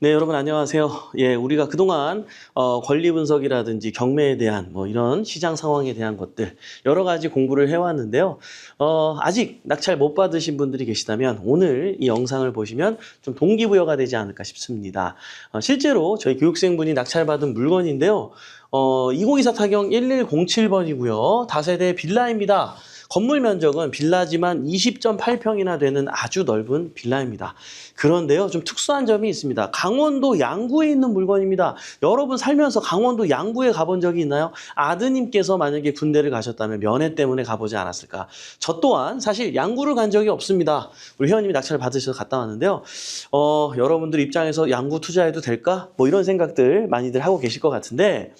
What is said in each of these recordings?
네, 여러분 안녕하세요. 예, 우리가 그동안 어, 권리 분석이라든지 경매에 대한 뭐 이런 시장 상황에 대한 것들 여러 가지 공부를 해왔는데요. 어, 아직 낙찰 못 받으신 분들이 계시다면 오늘 이 영상을 보시면 좀 동기부여가 되지 않을까 싶습니다. 어, 실제로 저희 교육생분이 낙찰받은 물건인데요. 어, 2024 타경 1107번이고요. 다세대 빌라입니다. 건물 면적은 빌라지만 20.8평이나 되는 아주 넓은 빌라입니다. 그런데요, 좀 특수한 점이 있습니다. 강원도 양구에 있는 물건입니다. 여러분 살면서 강원도 양구에 가본 적이 있나요? 아드님께서 만약에 군대를 가셨다면 면회 때문에 가보지 않았을까? 저 또한 사실 양구를 간 적이 없습니다. 우리 회원님이 낙찰을 받으셔서 갔다 왔는데요. 어, 여러분들 입장에서 양구 투자해도 될까? 뭐 이런 생각들 많이들 하고 계실 것 같은데,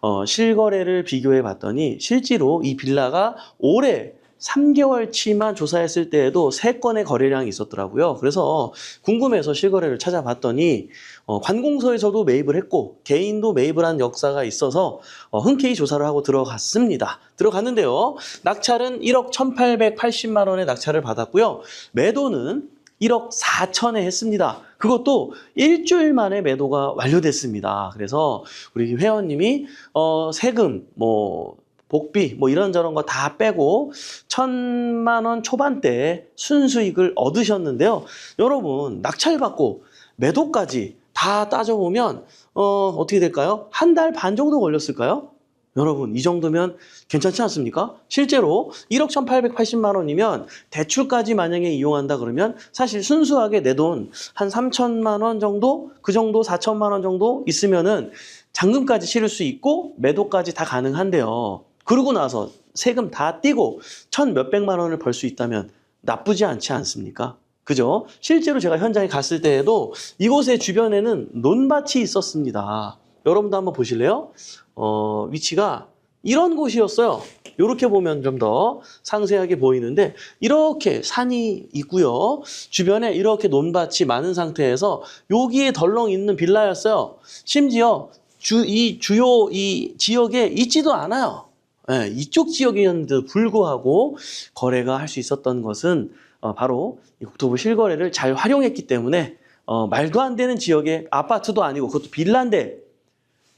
어, 실거래를 비교해 봤더니 실제로 이 빌라가 올해 3개월치만 조사했을 때에도 3건의 거래량이 있었더라고요. 그래서 궁금해서 실거래를 찾아봤더니 어, 관공서에서도 매입을 했고 개인도 매입을 한 역사가 있어서 어, 흔쾌히 조사를 하고 들어갔습니다. 들어갔는데요. 낙찰은 1억 1,880만 원의 낙찰을 받았고요. 매도는 1억 4천에 했습니다. 그것도 일주일 만에 매도가 완료됐습니다. 그래서 우리 회원님이 어, 세금, 뭐 복비, 뭐 이런저런 거 다 빼고 천만 원 초반대 순수익을 얻으셨는데요. 여러분 낙찰 받고 매도까지 다 따져보면 어, 어떻게 될까요? 한 달 반 정도 걸렸을까요? 여러분 이 정도면 괜찮지 않습니까? 실제로 1억 1,880만 원이면 대출까지 만약에 이용한다 그러면 사실 순수하게 내 돈 한 3천만 원 정도 그 정도 4천만 원 정도 있으면은 잔금까지 치를 수 있고 매도까지 다 가능한데요. 그러고 나서 세금 다 떼고 천 몇백만 원을 벌 수 있다면 나쁘지 않지 않습니까? 그죠? 실제로 제가 현장에 갔을 때에도 이곳의 주변에는 논밭이 있었습니다. 여러분도 한번 보실래요? 어, 위치가 이런 곳이었어요. 이렇게 보면 좀 더 상세하게 보이는데 이렇게 산이 있고요. 주변에 이렇게 논밭이 많은 상태에서 여기에 덜렁 있는 빌라였어요. 심지어 주, 이 주요 이 지역에 있지도 않아요. 예, 이쪽 지역이었는데도 불구하고 거래가 할 수 있었던 것은 어, 바로 이 국토부 실거래를 잘 활용했기 때문에 어, 말도 안 되는 지역에 아파트도 아니고 그것도 빌라인데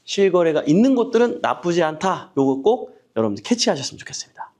실거래가 있는 곳들은 나쁘지 않다. 요거 꼭 여러분들 캐치하셨으면 좋겠습니다.